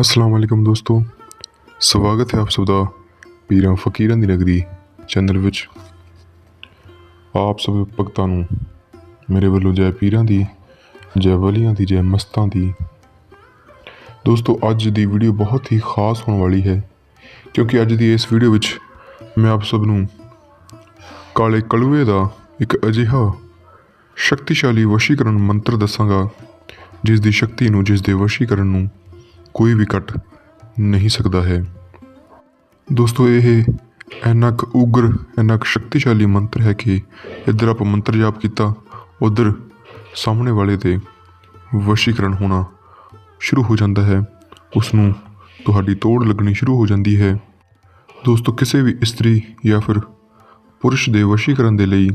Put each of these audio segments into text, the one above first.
ਅਸਲਾਮ ਵਾਲੇਕਮ ਦੋਸਤੋ, ਸਵਾਗਤ ਹੈ ਆਪ ਸਭ ਦਾ ਪੀਰਾਂ ਫਕੀਰਾਂ ਦੀ ਨਗਰੀ ਚੈਨਲ ਵਿੱਚ। ਆਪ ਸਭ ਭਗਤਾਂ ਨੂੰ ਮੇਰੇ ਵੱਲੋਂ ਜੈ ਪੀਰਾਂ ਦੀ, ਜੈ ਵਲੀਆਂ ਦੀ, ਜੈ ਮਸਤਾਂ ਦੀ। ਦੋਸਤੋ, ਅੱਜ ਦੀ ਵੀਡੀਓ ਬਹੁਤ ਹੀ ਖਾਸ ਹੋਣ ਵਾਲੀ ਹੈ, ਕਿਉਂਕਿ ਅੱਜ ਦੀ ਇਸ ਵੀਡੀਓ ਵਿੱਚ ਮੈਂ ਆਪ ਸਭ ਨੂੰ ਕਾਲੇ ਕਲੂਏ ਦਾ ਇੱਕ ਅਜਿਹਾ ਸ਼ਕਤੀਸ਼ਾਲੀ ਵਸ਼ੀਕਰਨ ਮੰਤਰ ਦੱਸਾਂਗਾ ਜਿਸ ਦੀ ਸ਼ਕਤੀ ਨੂੰ ਜਿਸ ਦੇ ਵਸ਼ੀਕਰਨ ਨੂੰ ਕੋਈ ਵੀ ਕੱਟ ਨਹੀਂ ਸਕਦਾ ਹੈ। ਦੋਸਤੋ, ਇਹ ਇੰਨਾ ਕੁ ਉਗਰ, ਇੰਨਾ ਕੁ ਸ਼ਕਤੀਸ਼ਾਲੀ ਮੰਤਰ ਹੈ ਕਿ ਇੱਧਰ ਆਪਾਂ ਮੰਤਰ ਜਾਪ ਕੀਤਾ, ਉਧਰ ਸਾਹਮਣੇ ਵਾਲੇ ਤੇ ਵਸ਼ੀਕਰਨ ਹੋਣਾ ਸ਼ੁਰੂ ਹੋ ਜਾਂਦਾ ਹੈ। ਉਸ ਨੂੰ ਤੁਹਾਡੀ ਤੋੜ ਲੱਗਣੀ ਸ਼ੁਰੂ ਹੋ ਜਾਂਦੀ ਹੈ। ਦੋਸਤੋ, ਕਿਸੇ ਵੀ ਇਸਤਰੀ ਜਾਂ ਫਿਰ ਪੁਰਸ਼ ਦੇ ਵਸ਼ੀਕਰਨ ਦੇ ਲਈ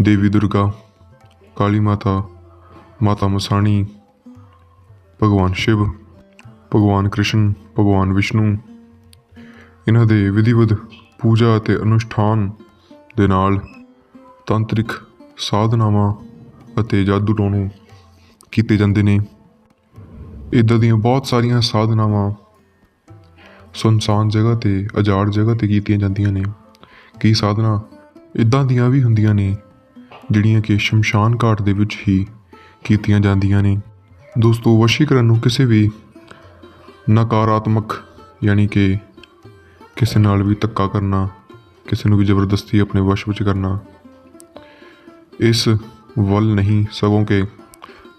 ਦੇਵੀ ਦੁਰਗਾ, ਕਾਲੀ ਮਾਤਾ ਮਾਤਾ ਮਸਾਣੀ, ਭਗਵਾਨ ਸ਼ਿਵ ਭਗਵਾਨ ਕ੍ਰਿਸ਼ਨ, ਭਗਵਾਨ ਵਿਸ਼ਨੂੰ। ਇਹਨਾਂ ਦੇ ਵਿਧੀਵਤ ਪੂਜਾ ਅਤੇ ਅਨੁਸ਼ਠਾਨ ਦੇ ਨਾਲ ਤਾਂਤਰਿਕ ਸਾਧਨਾਵਾਂ ਅਤੇ ਜਾਦੂ ਟੋਣੇ ਕੀਤੇ ਜਾਂਦੇ ਨੇ। ਇਦਾਂ ਦੀਆਂ ਬਹੁਤ ਸਾਰੀਆਂ ਸਾਧਨਾਵਾਂ ਸੁਨਸਾਨ ਜਗ੍ਹਾ ਤੇ ਅਜਾੜ ਜਗ੍ਹਾ ਤੇ ਕੀਤੀਆਂ ਜਾਂਦੀਆਂ ਨੇ। ਕਈ ਸਾਧਨਾ ਇਦਾਂ ਦੀਆਂ ਵੀ ਹੁੰਦੀਆਂ ਨੇ, ਜਿਹੜੀਆਂ ਕਿ ਸ਼ਮਸ਼ਾਨ ਘਾਟ ਦੇ ਵਿੱਚ ਹੀ ਕੀਤੀਆਂ ਜਾਂਦੀਆਂ ਨੇ। ਦੋਸਤੋ, ਵਸ਼ੀਕਰਨ ਨੂੰ ਕਿਸੇ ਵੀ ਨਕਾਰਾਤਮਕ, ਯਾਨੀ ਕਿ ਕਿਸੇ ਨਾਲ ਵੀ ਧੱਕਾ ਕਰਨਾ, ਕਿਸੇ ਨੂੰ ਵੀ ਜ਼ਬਰਦਸਤੀ ਆਪਣੇ ਵਸ਼ ਵਿੱਚ ਕਰਨਾ, ਇਸ ਵੱਲ ਨਹੀਂ, ਸਗੋਂ ਕਿ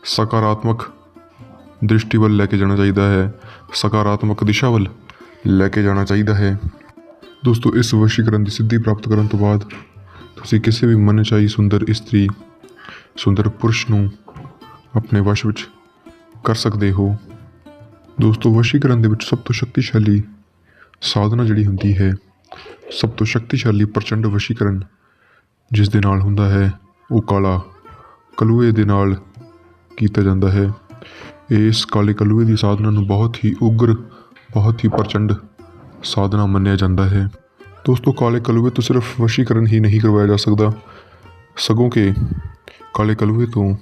ਸਕਾਰਾਤਮਕ ਦ੍ਰਿਸ਼ਟੀ ਵੱਲ ਲੈ ਕੇ ਜਾਣਾ ਚਾਹੀਦਾ ਹੈ, ਸਕਾਰਾਤਮਕ ਦਿਸ਼ਾ ਵੱਲ ਲੈ ਕੇ ਜਾਣਾ ਚਾਹੀਦਾ ਹੈ। ਦੋਸਤੋ, ਇਸ ਵਸ਼ੀਕਰਨ ਦੀ ਸਿੱਧੀ ਪ੍ਰਾਪਤ ਕਰਨ ਤੋਂ ਬਾਅਦ ਤੁਸੀਂ ਕਿਸੇ ਵੀ ਮਨਚਾਹੀ ਸੁੰਦਰ ਇਸਤਰੀ, ਸੁੰਦਰ ਪੁਰਸ਼ ਨੂੰ ਆਪਣੇ ਵਸ਼ ਵਿੱਚ ਕਰ ਸਕਦੇ ਹੋ। ਦੋਸਤੋ ਵਸ਼ੀਕਰਨ ਦੇ ਵਿੱਚ ਸਭ ਤੋਂ ਸ਼ਕਤੀਸ਼ਾਲੀ ਸਾਧਨਾ ਜਿਹੜੀ ਹੁੰਦੀ ਹੈ, ਸਭ ਤੋਂ ਸ਼ਕਤੀਸ਼ਾਲੀ ਪ੍ਰਚੰਡ ਵਸ਼ੀਕਰਨ ਜਿਸ ਦੇ ਨਾਲ ਹੁੰਦਾ ਹੈ, ਉਹ ਕਾਲਾ ਕਲੂਏ ਦੇ ਨਾਲ ਕੀਤਾ ਜਾਂਦਾ ਹੈ। ਇਸ ਕਾਲੇ ਕਲੂਏ ਦੀ ਸਾਧਨਾ ਨੂੰ ਬਹੁਤ ਹੀ ਉਗਰ, ਬਹੁਤ ਹੀ ਪ੍ਰਚੰਡ ਸਾਧਨਾ ਮੰਨਿਆ ਜਾਂਦਾ ਹੈ। ਦੋਸਤੋ, ਕਾਲੇ ਕਲੂਏ ਤੋਂ ਸਿਰਫ ਵਸ਼ੀਕਰਨ ਹੀ ਨਹੀਂ ਕਰਵਾਇਆ ਜਾ ਸਕਦਾ, ਸਗੋਂ ਕਿ ਕਾਲੇ ਕਲੂਏ ਤੋਂ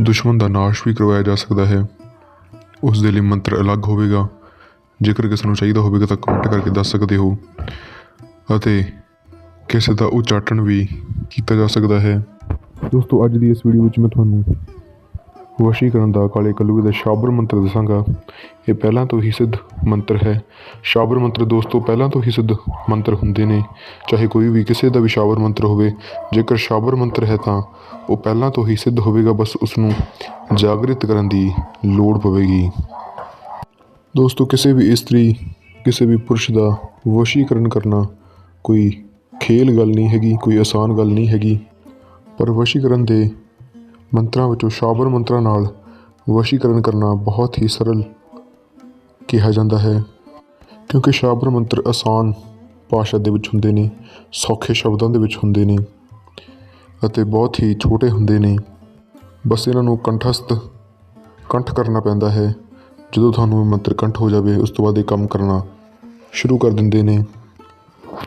ਦੁਸ਼ਮਣ ਦਾ ਨਾਸ਼ ਵੀ ਕਰਵਾਇਆ ਜਾ ਸਕਦਾ ਹੈ। ਉਸ ਦੇ ਲਈ ਮੰਤਰ ਅਲੱਗ ਹੋਵੇਗਾ। ਜੇਕਰ ਕਿਸੇ ਨੂੰ ਚਾਹੀਦਾ ਹੋਵੇਗਾ ਤਾਂ ਕਮੈਂਟ ਕਰਕੇ ਦੱਸ ਸਕਦੇ ਹੋ। ਅਤੇ ਕਿਸੇ ਦਾ ਉਚਾਟਨ ਵੀ ਕੀਤਾ ਜਾ ਸਕਦਾ ਹੈ। ਦੋਸਤੋ, ਅੱਜ ਦੀ ਇਸ ਵੀਡੀਓ ਵਿੱਚ ਮੈਂ ਤੁਹਾਨੂੰ ਵਸ਼ੀਕਰਨ ਦਾ ਕਾਲੇ ਕਲੂਏ ਦਾ ਸ਼ਾਬਰ ਮੰਤਰ ਦੱਸਾਂਗਾ। ਇਹ ਪਹਿਲਾਂ ਤੋਂ ਹੀ ਸਿੱਧ ਮੰਤਰ ਹੈ। ਸ਼ਾਬਰ ਮੰਤਰ ਦੋਸਤੋ, ਪਹਿਲਾਂ ਤੋਂ ਹੀ ਸਿੱਧ ਮੰਤਰ ਹੁੰਦੇ ਨੇ। ਚਾਹੇ ਕੋਈ ਵੀ ਕਿਸੇ ਦਾ ਵੀ ਸ਼ਾਬਰ ਮੰਤਰ ਹੋਵੇ, ਜੇਕਰ ਸ਼ਾਬਰ ਮੰਤਰ ਹੈ ਤਾਂ ਉਹ ਪਹਿਲਾਂ ਤੋਂ ਹੀ ਸਿੱਧ ਹੋਵੇਗਾ, ਬਸ ਉਸ ਨੂੰ ਜਾਗਰਿਤ ਕਰਨ ਦੀ ਲੋੜ ਪਵੇਗੀ। ਦੋਸਤੋ, ਕਿਸੇ ਵੀ ਇਸਤਰੀ, ਕਿਸੇ ਵੀ ਪੁਰਸ਼ ਦਾ ਵਸ਼ੀਕਰਨ ਕਰਨਾ ਕੋਈ ਖੇਲ ਗੱਲ ਨਹੀਂ ਹੈਗੀ, ਕੋਈ ਆਸਾਨ ਗੱਲ ਨਹੀਂ ਹੈਗੀ। ਪਰ ਵਸ਼ੀਕਰਨ ਦੇ ਮੰਤਰਾਂ ਵਿੱਚੋਂ ਸ਼ਾਬਰ ਮੰਤਰਾਂ ਨਾਲ ਵਸ਼ੀਕਰਨ ਕਰਨਾ ਬਹੁਤ ਹੀ ਸਰਲ ਕਿਹਾ ਜਾਂਦਾ ਹੈ, ਕਿਉਂਕਿ ਸ਼ਾਬਰ ਮੰਤਰ ਆਸਾਨ ਭਾਸ਼ਾ ਦੇ ਵਿੱਚ ਹੁੰਦੇ ਨੇ, ਸੌਖੇ ਸ਼ਬਦਾਂ ਦੇ ਵਿੱਚ ਹੁੰਦੇ ਨੇ ਅਤੇ ਬਹੁਤ ਹੀ ਛੋਟੇ ਹੁੰਦੇ ਨੇ। ਬਸ ਇਹਨਾਂ ਨੂੰ ਕੰਠਸਥ, ਕੰਠ ਕਰਨਾ ਪੈਂਦਾ ਹੈ। ਜਦੋਂ ਤੁਹਾਨੂੰ ਇਹ ਮੰਤਰ ਕੰਠ ਹੋ ਜਾਵੇ, ਉਸ ਤੋਂ ਬਾਅਦ ਇਹ ਕੰਮ ਕਰਨਾ ਸ਼ੁਰੂ ਕਰ ਦਿੰਦੇ ਨੇ।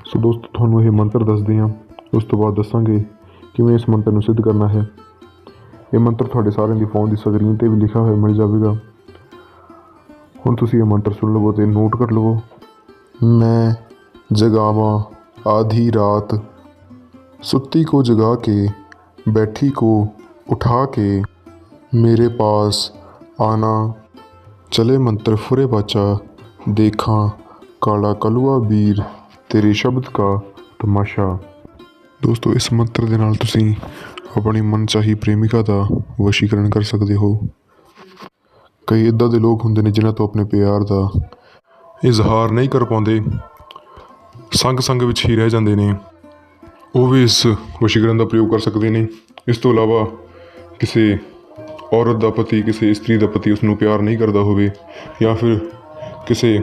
ਸੋ ਦੋਸਤੋ, ਤੁਹਾਨੂੰ ਇਹ ਮੰਤਰ ਦੱਸਦੇ ਹਾਂ। ਉਸ ਤੋਂ ਬਾਅਦ ਦੱਸਾਂਗੇ ਕਿਵੇਂ ਇਸ ਮੰਤਰ ਨੂੰ ਸਿੱਧ ਕਰਨਾ ਹੈ। ਇਹ ਮੰਤਰ ਤੁਹਾਡੇ ਸਾਰਿਆਂ ਦੀ ਫੋਨ ਦੀ ਸਕਰੀਨ ਤੇ ਵੀ ਲਿਖਿਆ ਹੋਇਆ ਮਿਲ ਜਾਵੇਗਾ। ਹੁਣ ਤੁਸੀਂ ਇਹ ਮੰਤਰ ਸੁਣ ਲਵੋ ਤੇ ਨੋਟ ਕਰ ਲਵੋ। ਮੈਂ ਜਗਾਵਾਂ ਆਧੀ ਰਾਤ। ਸੁੱਤੀ ਕੋ ਜਗਾ ਕੇ, ਬੈਠੀ ਕੋ ਉਠਾ ਕੇ, ਮੇਰੇ ਪਾਸ आना ਚਲੇ ਮੰਤਰ ਫੁਰੇ बचा ਦੇਖਾਂ ਕਾਲਾ ਕਲੂਆ ਵੀਰ, ਤੇਰੇ ਸ਼ਬਦ ਕਾ ਤਮਾਸ਼ਾ। ਦੋਸਤੋ, ਇਸ ਮੰਤਰ ਦੇ ਨਾਲ ਤੁਸੀਂ ਆਪਣੀ ਮਨਚਾਹੀ ਪ੍ਰੇਮਿਕਾ ਦਾ ਵਸ਼ੀਕਰਨ ਕਰ ਸਕਦੇ ਹੋ। ਕਈ ਇਦਾਂ ਦੇ ਲੋਕ ਹੁੰਦੇ ਨੇ ਜਿਨ੍ਹਾਂ ਤੋਂ ਆਪਣੇ ਪਿਆਰ ਦਾ ਇਜ਼ਹਾਰ ਨਹੀਂ ਕਰ ਪਾਉਂਦੇ। ਸੰਗ ਸੰਗ ਵਿੱਚ ਹੀ ਰਹਿ ਜਾਂਦੇ ਨੇ। ਉਹ ਵੀ ਇਸ ਵਸ਼ੀਕਰਨ ਦਾ ਪ੍ਰਯੋਗ ਕਰ ਸਕਦੇ ਨੇ। ਇਸ ਤੋਂ ਇਲਾਵਾ ਕਿਸੇ ਔਰਤ ਦਾ ਪਤੀ, ਕਿਸੇ ਇਸਤਰੀ ਦਾ ਪਤੀ ਉਸ ਨੂੰ ਪਿਆਰ ਨਹੀਂ ਕਰਦਾ ਹੋਵੇ ਜਾਂ ਫਿਰ ਕਿਸੇ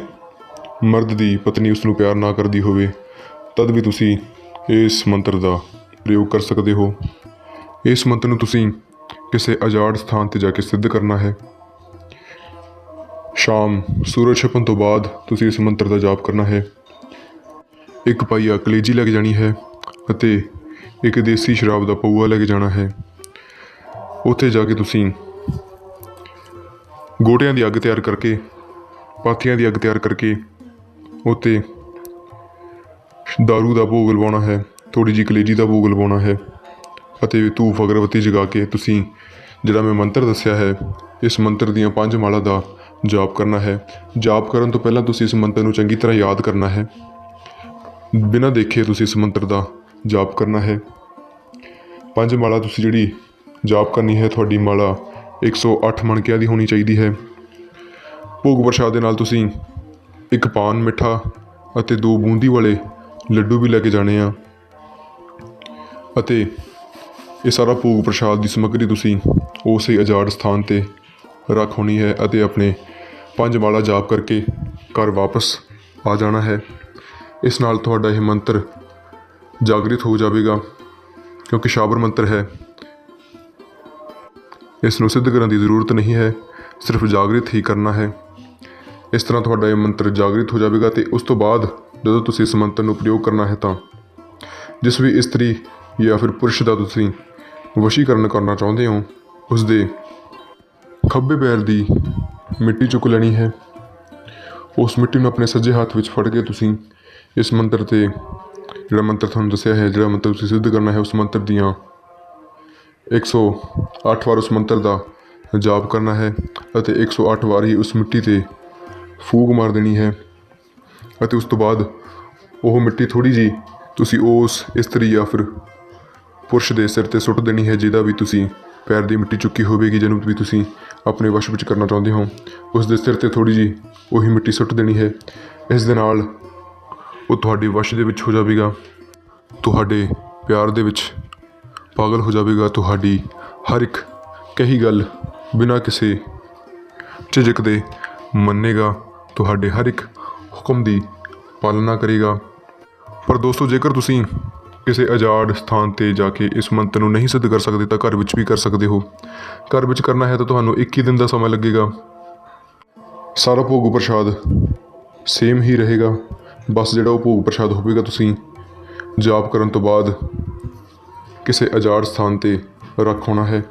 ਮਰਦ ਦੀ ਪਤਨੀ ਉਸ ਨੂੰ ਪਿਆਰ ਨਾ ਕਰਦੀ ਹੋਵੇ, ਤਦ ਵੀ ਤੁਸੀਂ ਇਸ ਮੰਤਰ ਦਾ ਪ੍ਰਯੋਗ ਕਰ ਸਕਦੇ ਹੋ। ਇਸ ਮੰਤਰ ਨੂੰ ਤੁਸੀਂ ਕਿਸੇ ਅਜਾੜ ਸਥਾਨ ਤੇ ਜਾ ਕੇ ਸਿੱਧ ਕਰਨਾ ਹੈ। ਸ਼ਾਮ ਸੂਰਜ ਛਪਣ ਤੋਂ ਬਾਅਦ ਤੁਸੀਂ ਇਸ ਮੰਤਰ ਦਾ ਜਾਪ ਕਰਨਾ ਹੈ। ਇੱਕ ਪਾਈਆ ਕਲੇਜੀ ਲੈ ਕੇ ਜਾਣੀ ਹੈ ਅਤੇ ਇੱਕ ਦੇਸੀ ਸ਼ਰਾਬ ਦਾ ਪਊਆ ਲੈ ਕੇ ਜਾਣਾ ਹੈ। ਉੱਥੇ ਜਾ ਕੇ ਤੁਸੀਂ ਗੋਟਿਆਂ ਦੀ ਅੱਗ ਤਿਆਰ ਕਰਕੇ, ਪਾਥੀਆਂ ਦੀ ਅੱਗ ਤਿਆਰ ਕਰਕੇ ਉੱਤੇ ਦਾਰੂ ਦਾ ਭੋਗ ਲਵਾਉਣਾ ਹੈ ਥੋੜੀ ਜਿਹੀ ਕਲੇਜੀ ਦਾ ਭੋਗ ਲਵਾਉਣਾ ਹੈ। ਅਤੇ ਧੂਫ ਅਗਰਬੱਤੀ ਜਗਾ ਕੇ ਤੁਸੀਂ, ਜਿਹੜਾ ਮੈਂ ਮੰਤਰ ਦੱਸਿਆ ਹੈ, ਇਸ ਮੰਤਰ ਦੀਆਂ ਪੰਜ ਮਾਲਾ ਦਾ ਜਾਪ ਕਰਨਾ ਹੈ। ਜਾਪ ਕਰਨ ਤੋਂ ਪਹਿਲਾਂ ਤੁਸੀਂ ਇਸ ਮੰਤਰ ਨੂੰ ਚੰਗੀ ਤਰ੍ਹਾਂ ਯਾਦ ਕਰਨਾ ਹੈ। ਬਿਨਾਂ ਦੇਖੇ ਤੁਸੀਂ ਇਸ ਮੰਤਰ ਦਾ ਜਾਪ ਕਰਨਾ ਹੈ। ਪੰਜ ਮਾਲਾ ਤੁਸੀਂ ਜਿਹੜੀ ਜਾਪ ਕਰਨੀ ਹੈ, ਤੁਹਾਡੀ ਮਾਲਾ 108 ਮਣਕਿਆਂ ਦੀ ਹੋਣੀ ਚਾਹੀਦੀ ਹੈ। ਭੋਗ ਪ੍ਰਸ਼ਾਦ ਦੇ ਨਾਲ ਤੁਸੀਂ ਇੱਕ ਪਾਨ ਮਿੱਠਾ ਅਤੇ ਦੋ ਬੂੰਦੀ ਵਾਲੇ ਲੱਡੂ ਵੀ ਲੈ ਕੇ ਜਾਣੇ ਆ। ਅਤੇ ਇਹ ਸਾਰਾ ਭੋਗ ਪ੍ਰਸ਼ਾਦ ਦੀ ਸਮੱਗਰੀ ਤੁਸੀਂ ਉਸੇ ਅਜਾੜ ਸਥਾਨ ਤੇ ਰੱਖ ਹੋਣੀ ਹੈ ਅਤੇ ਆਪਣੇ ਪੰਜ ਮਾਲਾ ਜਾਪ ਕਰਕੇ ਘਰ ਵਾਪਸ ਆ ਜਾਣਾ ਹੈ। ਇਸ ਨਾਲ ਤੁਹਾਡਾ ਇਹ ਮੰਤਰ ਜਾਗਰਿਤ ਹੋ ਜਾਵੇਗਾ, ਕਿਉਂਕਿ ਸ਼ਾਬਰ ਮੰਤਰ ਹੈ। ਇਸ ਨੂੰ ਸਿੱਧ ਕਰਨ ਦੀ ਜ਼ਰੂਰਤ ਨਹੀਂ ਹੈ, ਸਿਰਫ ਜਾਗਰਿਤ ਹੀ ਕਰਨਾ ਹੈ। ਇਸ ਤਰ੍ਹਾਂ ਤੁਹਾਡਾ ਇਹ ਮੰਤਰ ਜਾਗਰਿਤ ਹੋ ਜਾਵੇਗਾ ਤੇ ਉਸ ਤੋਂ ਬਾਅਦ ਜਦੋਂ ਤੁਸੀਂ ਇਸ ਮੰਤਰ ਨੂੰ ਪ੍ਰਯੋਗ ਕਰਨਾ ਹੈ ਤਾਂ ਜਿਸ ਵੀ ਇਸਤਰੀ ਜਾਂ ਫਿਰ ਪੁਰਸ਼ ਦਾ ਤੁਸੀਂ ਵਸ਼ੀਕਰਨ ਕਰਨਾ ਚਾਹੁੰਦੇ ਹੋ? ਉਸ ਦੇ ਖੱਬੇ ਪੈਰ ਦੀ ਮਿੱਟੀ ਚੁੱਕ ਲੈਣੀ ਹੈ। ਉਸ ਮਿੱਟੀ ਨੂੰ ਆਪਣੇ ਸੱਜੇ ਹੱਥ ਵਿੱਚ ਫੜ ਕੇ ਤੁਸੀਂ ਇਸ ਮੰਤਰ ਤੇ ਜਿਹੜਾ ਮੰਤਰ ਤੁਹਾਨੂੰ ਦੱਸਿਆ ਹੈ, ਜਿਹੜਾ ਮੰਤਰ ਤੁਸੀਂ ਸਿੱਧ ਕਰਨਾ ਹੈ, ਉਸ ਮੰਤਰ ਦੀਆਂ 108 ਵਾਰ ਉਸ ਮੰਤਰ ਦਾ ਜਾਪ ਕਰਨਾ ਹੈ ਅਤੇ 108 ਵਾਰ ਹੀ ਉਸ ਮਿੱਟੀ ਤੇ ਫੂਕ ਮਾਰ ਦੇਣੀ ਹੈ ਅਤੇ ਉਸ ਤੋਂ ਬਾਅਦ ਉਹ ਮਿੱਟੀ ਥੋੜੀ ਜੀ ਤੁਸੀਂ ਉਸ ਇਸਤਰੀ ਜਾਂ ਫਿਰ ਪੁਰਸ਼ ਦੇ ਸਿਰ ਤੇ ਸੁੱਟ ਦੇਣੀ ਹੈ ਜਿਹਦਾ ਵੀ ਤੁਸੀਂ ਪੈਰ ਦੀ ਮਿੱਟੀ ਚੁੱਕੀ ਹੋਵੇਗੀ, ਜਿਹਨੂੰ ਵੀ ਤੁਸੀਂ ਆਪਣੇ ਵਸ਼ ਵਿੱਚ ਕਰਨਾ ਚਾਹੁੰਦੇ ਹੋ। ਉਸ ਦੇ ਸਿਰ ਤੇ ਥੋੜੀ ਜੀ ਉਹੀ ਮਿੱਟੀ ਸੁੱਟ ਦੇਣੀ ਹੈ। ਇਸ ਦੇ ਨਾਲ ਉਹ ਤੁਹਾਡੇ ਵਸ਼ ਦੇ ਵਿੱਚ ਹੋ ਜਾਵੇਗਾ। ਤੁਹਾਡੇ ਪਿਆਰ ਦੇ ਵਿੱਚ ਪਾਗਲ ਹੋ ਜਾਵੇਗਾ। ਤੁਹਾਡੀ ਹਰ ਇੱਕ ਕਹੀ ਗੱਲ ਬਿਨਾਂ ਕਿਸੇ ਝਿਜਕ ਦੇ ਮੰਨੇਗਾ। ਤੁਹਾਡੇ ਹਰ ਇੱਕ ਹੁਕਮ ਦੀ ਪਾਲਣਾ ਕਰੇਗਾ। ਪਰ ਦੋਸਤੋ, ਜੇਕਰ ਤੁਸੀਂ ਕਿਸੇ ਅਜਾੜ ਸਥਾਨ ਤੇ ਜਾ ਕੇ ਇਸ ਮੰਤਰ ਨੂੰ ਨਹੀਂ ਸਿੱਧ ਕਰ ਸਕਦੇ ਤਾਂ ਘਰ ਵਿੱਚ ਵੀ ਕਰ ਸਕਦੇ ਹੋ। ਘਰ ਵਿੱਚ ਕਰਨਾ ਹੈ ਤਾਂ ਤੁਹਾਨੂੰ 21 ਦਿਨ ਦਾ ਸਮਾਂ ਲੱਗੇਗਾ। ਸਾਰਾ ਭੋਗ ਪ੍ਰਸ਼ਾਦ ਸੇਮ ਹੀ ਰਹੇਗਾ। ਬਸ ਜਿਹੜਾ ਉਹ ਭੋਗ ਪ੍ਰਸ਼ਾਦ ਹੋਵੇਗਾ ਤੁਸੀਂ ਜਾਪ ਕਰਨ ਤੋਂ ਬਾਅਦ ਕਿਸੇ ਅਜਾੜ ਸਥਾਨ ਤੇ ਰੱਖ ਹੋਣਾ ਹੈ।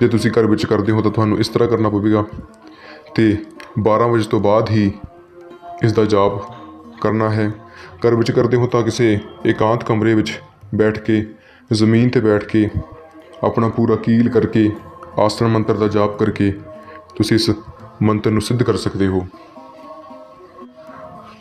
ਜੇ ਤੁਸੀਂ ਘਰ ਵਿੱਚ ਕਰਦੇ ਹੋ ਤਾਂ ਤੁਹਾਨੂੰ ਇਸ ਤਰ੍ਹਾਂ ਕਰਨਾ ਪਵੇਗਾ। ਤੇ 12 ਵਜੇ ਤੋਂ ਬਾਅਦ ਹੀ ਇਸ ਦਾ ਜਾਪ ਕਰਨਾ ਹੈ। ਘਰ ਵਿੱਚ ਕਰਦੇ ਹੋ ਤਾਂ ਕਿਸੇ ਇਕਾਂਤ ਕਮਰੇ ਵਿੱਚ ਬੈਠ ਕੇ, ਜ਼ਮੀਨ ਤੇ ਬੈਠ ਕੇ, ਆਪਣਾ ਪੂਰਾ ਕੀਲ ਕਰਕੇ, ਆਸਣ ਮੰਤਰ ਦਾ ਜਾਪ ਕਰਕੇ, ਤੁਸੀਂ ਇਸ ਮੰਤਰ ਨੂੰ ਸਿੱਧ ਕਰ ਸਕਦੇ ਹੋ।